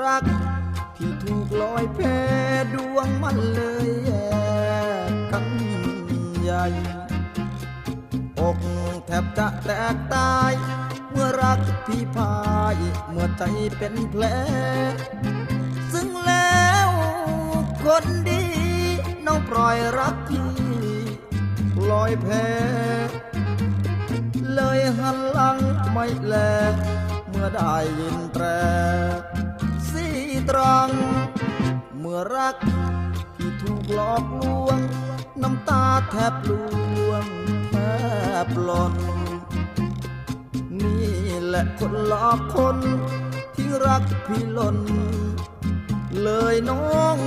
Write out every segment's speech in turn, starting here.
รักที่ถูกลอยแพดวงมันเลยแยกกันใหญ่อกแทบจะแตกตาย เมื่อรักพี่พาย เมื่อใจเป็นแผล ซึ่งแล้วคนดี น้องปล่อยรักพี่ลอยแพเลยหันหลังไม่แล เมื่อได้ยินแตร ตรัง เมื่อรักที่ถูกหลอกลวง น้ำตาแทบลวงแทบหล่นนี่แหละคนหลอกคนที่รักพี่หล่น เลยน้อง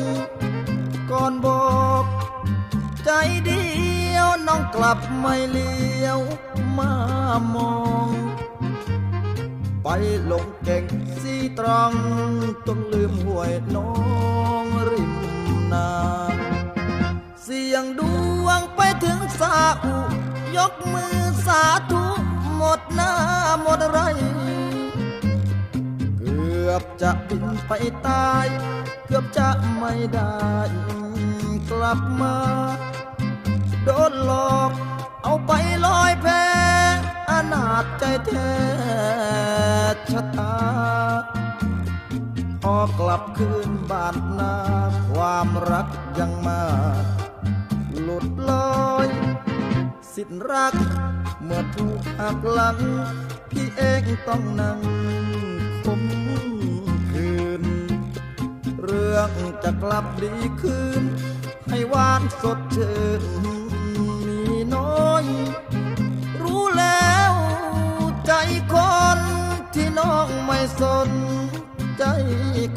ก่อนบอก ใจเดียวน้องกลับไม่เลี้ยวมามอง ไปหลงเก่งสีตรังจนลืมห่วยน้องริมนาเสียงดวงไปถึงสาอุ ยกมือสาธุหมดหน้าหมดไร เกือบจะบินไปตาย เกือบจะไม่ได้กลับมา โดนหลอก เอาไปลอยแพอนาจใจแท้ ชะตา พอกลับคืนบ้านนา ความรักยังมา หลุดลอย สิ้นรัก เมื่อถูกหักหลัง พี่เองต้องนั่งคมคืน เรื่องจะกลับดีคืน ให้หวานสดชื่นมีน้อย สนใจ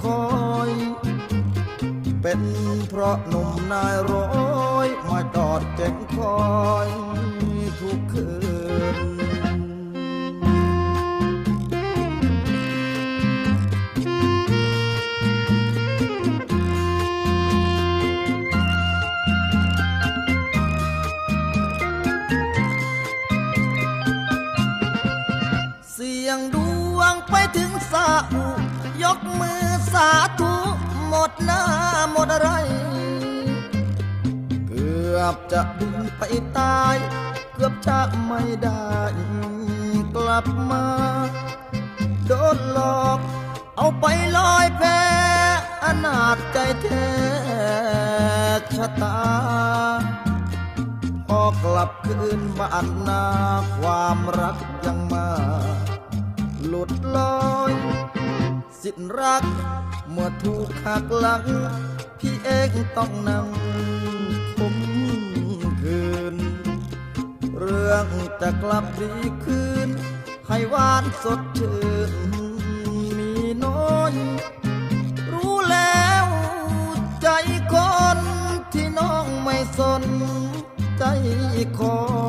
คอย เป็นเพราะหนุ่มนายร้อย มาจอดเก่งคอยทุกคืน กมือสาธุหมดหน้าหมดอะไร เกือบจะบินไปตาย เกือบจะไม่ได้กลับมา โดนหลอก เอาไปลอยแพอนาจใจแท้ชะตาพอกลับคืนบ้านนาความรักยังมา หลุดลอย สิ้นรัก เมื่อถูกหักหลัง พี่เองต้องนั่งคมคืน เรื่องจะกลับดีคืน ให้หวานสดชื่นมีน้อย รู้แล้วใจคนที่น้องไม่สนใจคอ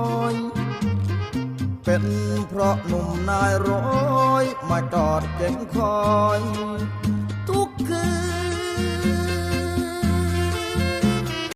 เป็นเพราะหนุ่มนายร้อยมาจอดเก่งคอย